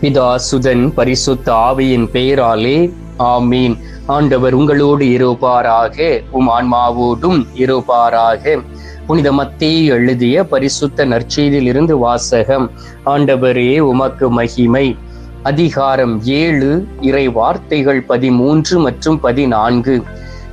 பிதா சுதன் பரிசுத்த ஆவியின் பெயராலே ஆமீன். ஆண்டவர் உங்களோடு இருப்பாராக உம் ஆன்மாவோடும் இருப்பாராக. புனித மத்தேயு எழுதிய பரிசுத்த நற்செய்தியிலிருந்து வாசகம் ஆண்டவரே உமக்கு மகிமை. அதிகாரம் ஏழு இறை வார்த்தைகள் பதிமூன்று மற்றும் பதினான்கு.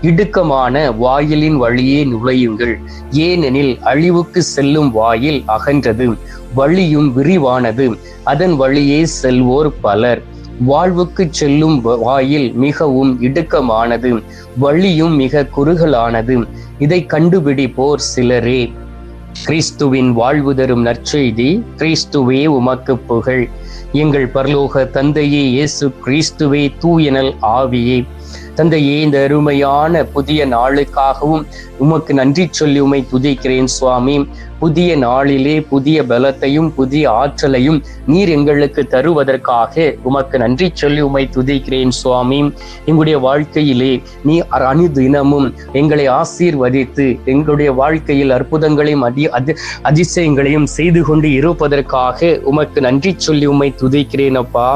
இடுக்கமான வாயிலின் வழியே நுழையுங்கள். ஏனெனில் அழிவுக்கு செல்லும் வாயில் அகன்றது வழியும் விரிவானது. அதன் வழியே செல்வோர் பலர். வாழ்வுக்கு செல்லும் வாயில் மிகவும் இடுக்கமானது வழியும் மிக குறுகலானது. இதை கண்டுபிடிப்போர் சிலரே. கிறிஸ்துவின் வாழ்வு தரும் நற்செய்தி கிறிஸ்துவே உமக்கு புகழ். எங்கள் பரலோக தந்தையே இயேசு கிறிஸ்துவே தூயனல் ஆவியே. தந்தையே இந்த அருமையான புதிய நாளுக்காகவும் உமக்கு நன்றி சொல்லி உமை துதிக்கிறேன் சுவாமி. புதிய நாளிலே புதிய பலத்தையும் புதிய ஆற்றலையும் நீர் எங்களுக்கு தருவதற்காக உமக்கு நன்றி சொல்லி உமை துதிக்கிறேன் சுவாமி. எங்களுடைய வாழ்க்கையிலே நீ அணு தினமும் எங்களை ஆசீர்வதித்து எங்களுடைய வாழ்க்கையில் அற்புதங்களையும் அதி அதி அதிசயங்களையும் செய்து கொண்டு இருப்பதற்காக உமக்கு நன்றி சொல்லி உமை துதிக்கிறேன் அப்பா.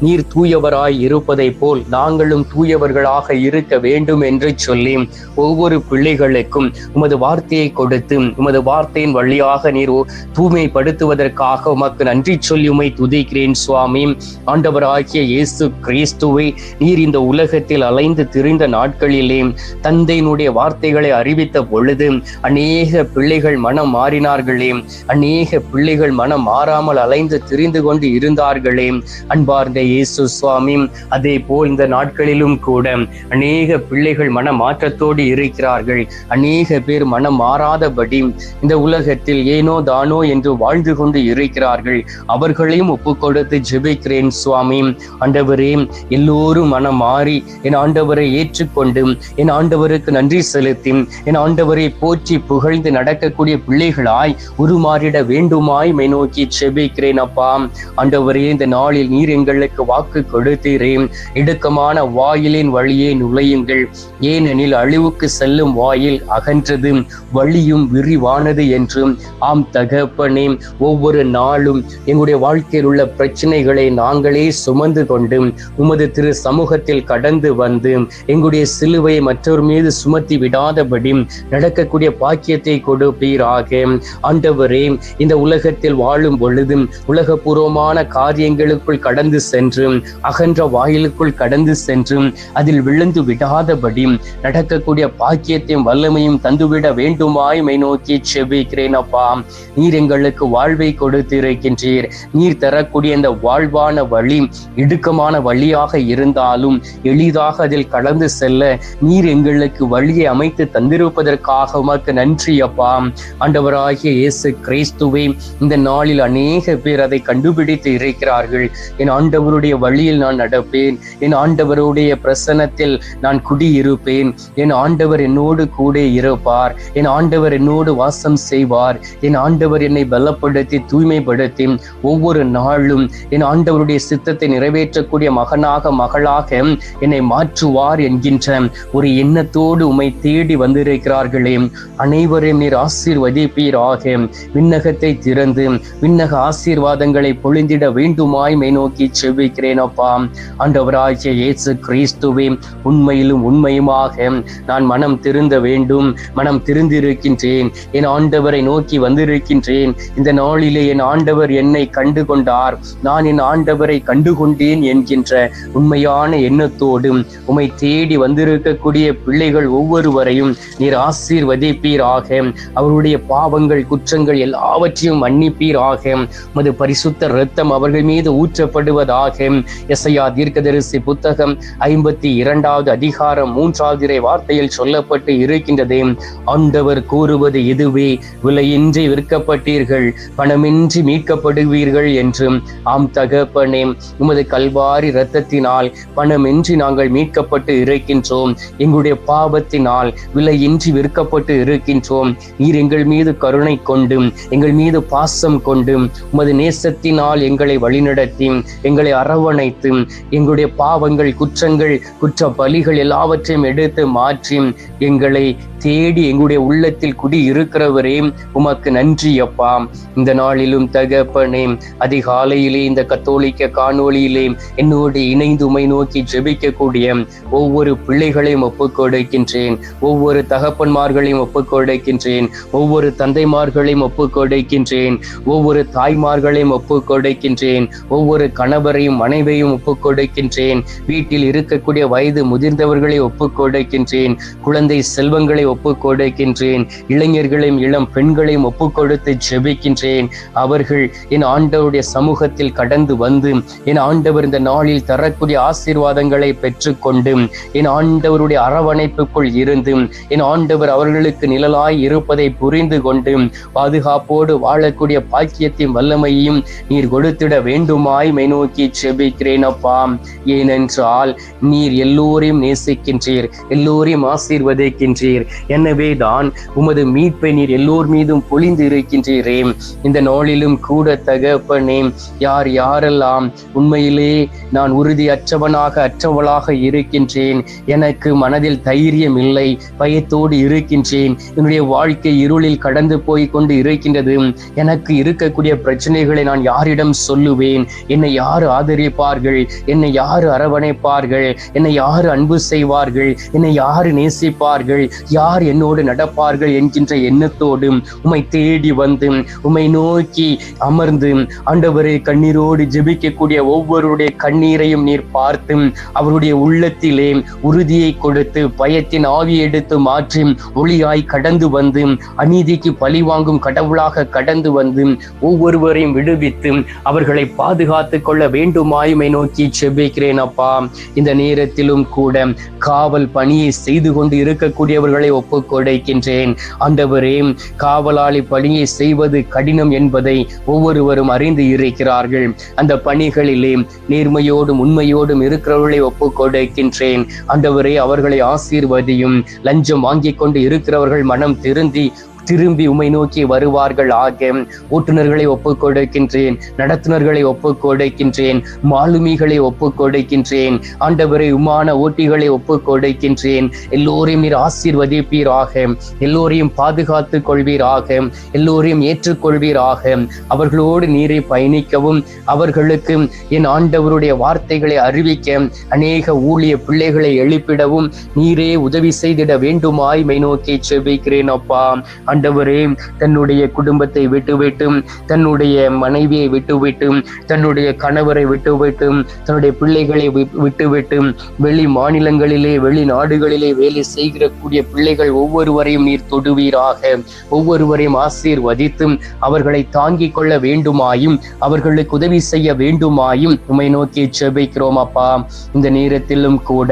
நீர் தூயவராய் இருப்பதை போல் நாங்களும் தூயவர்களாக இருக்க வேண்டும் என்று சொல்லி ஒவ்வொரு பிள்ளைகளுக்கும் உமது வார்த்தையை கொடுத்து உமது வார்த்தையின் வழியாக நீர் தூய்மைப்படுத்துவதற்காக உமக்கு நன்றி சொல்லி உமை துதிக்கிறேன் சுவாமி. ஆண்டவராகிய இயேசு கிறிஸ்துவை நீர் இந்த உலகத்தில் அலைந்து திரிந்த நாட்களிலே தந்தையினுடைய வார்த்தைகளை அறிவித்த பொழுது அநேக பிள்ளைகள் மனம் மாறினார்களே. அநேக பிள்ளைகள் மனம் மாறாமல் அலைந்து திரிந்து கொண்டு இருந்தார்களே. அன்பார்ந்த இயேசு சுவாமி அதே போல் இந்த நாட்களிலும் கூட அநேக பிள்ளைகள் மன மாற்றத்தோடு இருக்கிறார்கள். அநேக பேர் மனம் மாறாதபடி இந்த உலக உலகத்தில் ஏனோ தானோ என்று வாழ்ந்து கொண்டு இருக்கிறார்கள். அவர்களையும் ஒப்பு கொடுத்து ஜெபிக்கிறேன் சுவாமி. ஆண்டவரே எல்லோரும் மனம் மாறி என் ஆண்டவரை ஏற்றுக்கொண்டு என் ஆண்டவருக்கு நன்றி செலுத்தி என் ஆண்டவரை போற்றி புகழ்ந்து நடக்கக்கூடிய பிள்ளைகளாய் உருமாறிட வேண்டுமாய் மை நோக்கி செபிக்கிறேன் அப்பா. ஆண்டவரே இந்த நாளில் நீர் எங்களுக்கு வாக்கு கொடுத்தீரே. இடுக்கமான வாயிலின் வழியே நுழையுங்கள். ஏனெனில் அழிவுக்கு செல்லும் வாயில் அகன்றது வழியும் விரிவானது என்று ஆம் தகப்பனே ஒவ்வொரு நாளும் எங்களுடைய வாழ்க்கையில் உள்ள பிரச்சனைகளை நாங்களே சுமந்து கொண்டு உமது திரு சமூகத்தில் கடந்து வந்து எங்களுடைய சிலுவையை மற்றவர் மீது சுமத்தி விடாதபடி நடக்கக்கூடிய பாக்கியத்தை கொடுப்பீராக. ஆண்டவரே இந்த உலகத்தில் வாழும் பொழுதும் உலகபூர்வமான காரியங்களுக்குள் கடந்து சென்று அகன்ற வாயிலுக்குள் கடந்து சென்று அதில் விழுந்து விடாதபடி நடக்கக்கூடிய பாக்கியத்தையும் வல்லமையும் தந்துவிட வேண்டுமாய் மை நோக்கி செவிக்கிறேன் அப்பா நீர் எங்களுக்கு வாழ்வை கொடுத்திருக்கின்றீர். நீர் தரக்கூடிய இந்த வாழ்வான வழி இடுக்கமான வழியாக இருந்தாலும் எளிதாக அதில் கடந்து செல்ல நீர் எங்களுக்கு வழியை அமைத்து தந்திருப்பதற்காக உமக்கு நன்றி அப்பா. ஆண்டவராகிய இயேசு கிறிஸ்துவை இந்த நாளில் அநேக பேர் அதை கண்டுபிடித்து இருக்கிறார்கள். என் ஆண்டவருடைய வழியில் நான் நடப்பேன். என் ஆண்டவருடைய பிரசனத்தில் நான் குடியிருப்பேன். என் ஆண்டவர் என்னோடு கூட இருப்பார். என் ஆண்டவர் என்னோடு வாசம் செய்வார். என் ஆண்டவர் என்னை பலப்படுத்தி தூய்மைப்படுத்தி ஒவ்வொரு நாளும் என் ஆண்டவருடைய சித்தத்தை நிறைவேற்றக்கூடிய மகனாக மகளாக என்னை மாற்றுவார் என்கின்ற ஒரு எண்ணத்தோடு உமை தேடி வந்திருக்கிறார்களே. அனைவரையும் நீர் ஆசீர்வதிப்பீராக. விண்ணகத்தை திறந்து விண்ணக ஆசீர்வாதங்களை பொழிந்திட வேண்டுமாய் மை நோக்கி செவிக்கிறேன் அப்பா. ஆண்டவராகிய இயேசு கிறிஸ்துவே உண்மையிலும் உண்மையுமாக நான் மனம் திருந்த வேண்டும் மனம் திருந்திருக்கின்றேன். என் ஆண்டவரை நோ நோக்கி வந்திருக்கின்றேன். இந்த நாளிலே என் ஆண்டவர் என்னை கண்டு கொண்டார் நான் என் ஆண்டவரை கண்டு கொண்டேன் என்கின்ற உண்மையான எண்ணத்தோடும் உமை தேடி வந்திருக்கக்கூடிய பிள்ளைகள் ஒவ்வொருவரையும் நீர் ஆசீர்வதிப்பீராக. அவருடைய பாவங்கள் குற்றங்கள் எல்லாவற்றையும் மன்னிப்பீராக. உமது பரிசுத்த இரத்தம் அவர்கள் மீது ஊற்றப்படுவதாக. எஸ்ஐயா தீர்க்கதரிசி புத்தகம் ஐம்பத்தி இரண்டாவது அதிகாரம் மூன்றாவது வார்த்தையில் சொல்லப்பட்டு இருக்கின்றதே. ஆண்டவர் கூறுவது இதுவே விலை விலையின்றி விற்கப்பட்டீர்கள் பணமின்றி மீட்கப்படுவீர்கள் என்றும் ஆம் தகப்பனே உமது கல்வாரி இரத்தத்தினால் பணமின்றி நாங்கள் மீட்கப்பட்டு இருக்கின்றோம். எங்களுடைய பாவத்தினால் விலையின்றி விற்கப்பட்டு இருக்கின்றோம். நீர் எங்கள் மீது கருணை கொண்டும் எங்கள் மீது பாசம் கொண்டும் உமது நேசத்தினால் எங்களை வழிநடத்தி எங்களை அரவணைத்து எங்களுடைய பாவங்கள் குற்றங்கள் குற்ற பலிகள் எல்லாவற்றையும் எடுத்து மாற்றி எங்களை தேடி எங்களுடைய உள்ளத்தில் குடி இருக்கிறவரே உமக்கு நன்றி அப்பா. இந்த நாளிலும் தகப்பனே அதிகாலையிலே இந்த கத்தோலிக்க காணொளியிலே என்னோடு இணைந்து உமை நோக்கி ஜெபிக்கக்கூடிய ஒவ்வொரு பிள்ளைகளையும் ஒப்புக்கொடுக்கின்றேன். ஒவ்வொரு தகப்பன்மார்களையும் ஒப்புக்கொடுக்கின்றேன். ஒவ்வொரு தந்தைமார்களையும் ஒப்புக்கொடுக்கின்றேன். ஒவ்வொரு தாய்மார்களையும் ஒப்புக்கொடுக்கின்றேன். ஒவ்வொரு கணவரையும் மனைவியையும் ஒப்புக்கொடுக்கின்றேன். வீட்டில் இருக்கக்கூடிய வயது முதிர்ந்தவர்களை ஒப்புக்கொடுக்கின்றேன். குழந்தை செல்வங்களை ஒப்புக் கொடுக்கின்றேன் இளைஞர்களையும் இளம் பெண்களையும் ஒப்புக் கொடுத்து ஜெபிக்கின்றேன். அவர்கள் என் ஆண்டவருடைய சமூகத்தில் கடந்து வந்து என் ஆண்டவர் இந்த நாளில் தரக்கூடிய ஆசீர்வாதங்களை பெற்றுக்கொண்டு என் ஆண்டவருடைய அரவணைப்புக்குள் இருந்து என் ஆண்டவர் அவர்களுக்கு நிழலாய் இருப்பதை புரிந்து கொண்டு பாதுகாப்போடு வாழக்கூடிய பாக்கியத்தையும் வல்லமையையும் நீர் கொடுத்திட வேண்டுமாய் மை நோக்கி செபிக்கிறேன் அப்பா. ஏனென்றால் நீர் எல்லோரையும் நேசிக்கின்றீர் எல்லோரையும் ஆசீர்வதிக்கின்றீர். எனவே தான் உமது மீட்பை நீர் எல்லோர் மீதும் பொழிந்து இருக்கின்றீரே இந்த நாளிலும் கூட தகப்பனே யார் யாரெல்லாம் உண்மையிலே நான் உறுதி அற்றவனாக அற்றவளாக இருக்கின்றேன் எனக்கு மனதில் தைரியம் இல்லை பயத்தோடு இருக்கின்றேன் என்னுடைய வாழ்க்கை இருளில் கடந்து போய் கொண்டு இருக்கின்றது எனக்கு இருக்கக்கூடிய பிரச்சனைகளை நான் யாரிடம் சொல்லுவேன்? என்னை யார் ஆதரிப்பார்கள்? என்னை யார் அரவணைப்பார்கள்? என்னை யார் அன்பு செய்வார்கள்? என்னை யார் நேசிப்பார்கள்? யார் யார் என்னோடு நடப்பார்கள் என்கின்ற எண்ணத்தோடு உம்மை தேடி வந்து உம்மை நோக்கி அமர்ந்து ஆண்டவரே கண்ணீரோடு ஜெபிக்கக்கூடிய ஒவ்வொருடைய கண்ணீரையும் நீர் பார்த்து அவருடைய உள்ளத்திலே உறுதியை கொடுத்து பயத்தின் ஆவியை எடுத்து மாற்றி ஒளியாய் கடந்து வந்து அநீதிக்கு பழி வாங்கும் கடவுளாக கடந்து வந்து ஒவ்வொருவரையும் விடுவித்து அவர்களை பாதுகாத்து கொள்ள வேண்டுமாயுமை நோக்கி செபிக்கிறேன் அப்பா. இந்த நேரத்திலும் கூட காவல் பணியை செய்து கொண்டு இருக்கக்கூடியவர்களை ஒப்பு கொடுக்கின்றேன் ஆண்டவரே காவலாளி பணியை செய்வது கடினம் என்பதை ஒவ்வொருவரும் அறிந்து இருக்கிறார்கள். அந்த பணிகளிலே நேர்மையோடும் உண்மையோடும் இருக்கிறவர்களை ஒப்பு கொடுக்கின்றேன் ஆண்டவரே அவர்களை ஆசீர்வதியும். லஞ்சம் வாங்கிக் கொண்டு இருக்கிறவர்கள் மனம் திருந்தி திரும்பி உமை நோக்கி வருவார்கள். ஆக ஓட்டுநர்களை ஒப்புக் கொடுக்கின்றேன் நடத்துனர்களை ஒப்புக் கொடுக்கின்றேன் மாலுமிகளை ஒப்புக் கொடுக்கின்றேன் ஆண்டவரை உமான ஓட்டிகளை ஒப்புக் கொடுக்கின்றேன் எல்லோரையும் நீர் ஆசீர்வதிப்பீராக எல்லோரையும் பாதுகாத்துக் கொள்வீராக எல்லோரையும் ஏற்றுக்கொள்வீராக. அவர்களோடு நீரை பயணிக்கவும் அவர்களுக்கு என் ஆண்டவருடைய வார்த்தைகளை அறிவிக்க அநேக ஊழிய பிள்ளைகளை எழுப்பிடவும் நீரே உதவி செய்திட வேண்டுமாய் மை நோக்கி செபிக்கிறேன் அப்பா. ஆண்டவரே தன்னுடைய குடும்பத்தை விட்டுவிட்டு தன்னுடைய மனைவியை விட்டுவிட்டு தன்னுடைய கணவரை விட்டுவிட்டு தன்னுடைய பிள்ளைகளை விட்டுவிட்டு வெளி மாநிலங்களிலே வெளி நாடுகளிலே வேலை செய்கிற கூடிய பிள்ளைகள் ஒவ்வொருவரையும் நீர் தொடுவீராக. ஒவ்வொருவரையும் ஆசீர்வதித்தும் அவர்களை தாங்கிக் கொள்ள வேண்டுமாயும் அவர்களுக்கு உதவி செய்ய வேண்டுமாயும் உமை நோக்கி செபிக்கிறோம் அப்பா. இந்த நேரத்திலும் கூட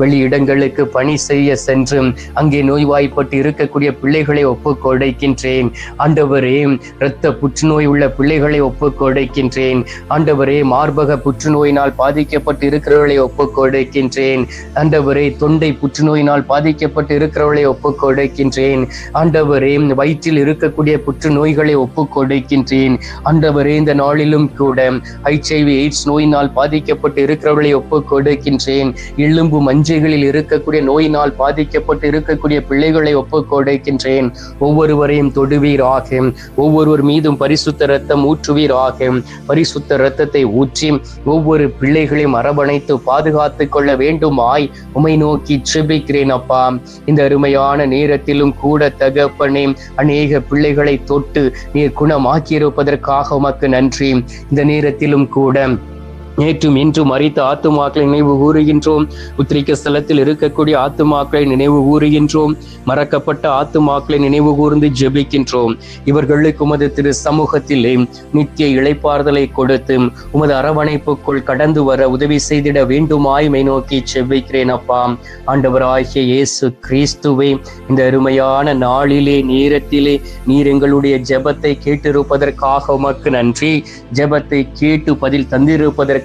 வெளி இடங்களுக்கு பணி செய்ய சென்று அங்கே நோய்வாய்ப்பட்டு இருக்கக்கூடிய பிள்ளைகளை ஒப்புக் கொடுக்கின்றேன் ஆண்டவரே இரத்த புற்றுநோய் உள்ள பிள்ளைகளை ஒப்பு கொடுக்கின்றேன் ஆண்டவரே மார்பக புற்றுநோயினால் பாதிக்கப்பட்டு இருக்கிறவர்களை ஒப்பு கொடுக்கின்றேன் ஆண்டவரே தொண்டை புற்றுநோயினால் பாதிக்கப்பட்டு இருக்கிறவர்களை ஒப்பு கொடுக்கின்றேன் ஆண்டவரே வயிற்றில் இருக்கக்கூடிய புற்றுநோய்களை ஒப்பு கொடுக்கின்றேன் ஆண்டவரே இந்த நாளிலும் கூட ஹைச்ஐவி எய்ட்ஸ் நோயினால் பாதிக்கப்பட்டு இருக்கிறவர்களை ஒப்பு கொடுக்கின்றேன் எலும்பு மஞ்சைகளில் இருக்கக்கூடிய நோயினால் பாதிக்கப்பட்டு இருக்கக்கூடிய பிள்ளைகளை ஒப்பு கொடுக்கின்றேன் ஒவ்வொருவரையும் தொடுவீராக. ஒவ்வொருவர் மீதும் பரிசுத்த ரத்தம் ஊற்றுவீராக. பரிசுத்த ரத்தத்தை ஊற்றி ஒவ்வொரு பிள்ளைகளையும் அரவணைத்து பாதுகாத்து கொள்ள வேண்டுமாய் உமை நோக்கி செபிக்கிறேன் அப்பா. இந்த அருமையான நேரத்திலும் கூட தகப்பனே அநேக பிள்ளைகளை தொட்டு நீர் குணமாக்கியிருப்பதற்காக உமக்கு நன்றி. இந்த நேரத்திலும் கூட நேற்றும் இன்றும் அறித்த ஆத்துமாக்களை நினைவு கூறுகின்றோம். உத்திரிக்க ஸ்தலத்தில் இருக்கக்கூடிய ஆத்துமாக்களை நினைவு கூறுகின்றோம். மறக்கப்பட்ட ஆத்துமாக்களை நினைவு கூர்ந்து ஜெபிக்கின்றோம். இவர்களுக்கு உமது திரு சமூகத்திலே நித்திய இழைப்பார்தலை கொடுத்து உமது அரவணைப்புக்குள் கடந்து வர உதவி செய்திட வேண்டுமாய்மை நோக்கி செவ்விக்கிறேன் அப்பா. ஆண்டவராகிய இயேசு கிறிஸ்துவே இந்த அருமையான நாளிலே நேரத்திலே நீர் எங்களுடைய ஜெபத்தை கேட்டிருப்பதற்காக உமக்கு நன்றி. ஜெபத்தை கேட்டு பதில் தந்திருப்பதற்கு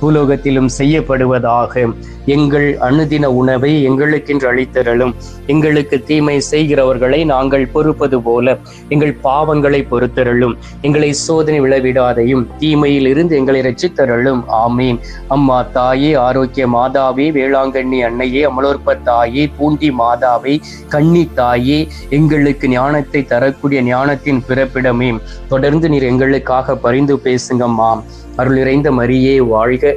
பூலோகத்திலும் செய்யப்படுவதாக எங்கள் அனுதின உணவை எங்களுக்கென்று அளித்தரலும் எங்களுக்கு தீமை செய்கிறவர்களை நாங்கள் பொறுப்பது போல எங்கள் பாவங்களை பொறுத்தரலும் எங்களை சோதனை விளைவிடாதையும் தீமையில் இருந்து எங்களை ரச்சித்தரலும் ஆமீன். அம்மா தாயே ஆரோக்கிய மாதாவே வேளாங்கண்ணி அன்னையே அமலோற்ப தாயே பூண்டி மாதாவே கன்னி தாயே எங்களுக்கு ஞானத்தை தரக்கூடிய ஞானத்தின் பிறப்பிடமே. தொடர்ந்து நீர் எங்களுக்காக பரிந்து பேசுங்கம்மா. அருள் நிறைந்த மரியே வாழ்க.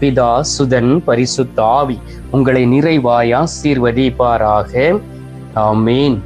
பிதா சுதன் பரிசுத்தாவி உங்களை நிறைவாய் ஆசீர்வதிப்பாராக. ஆமீன்.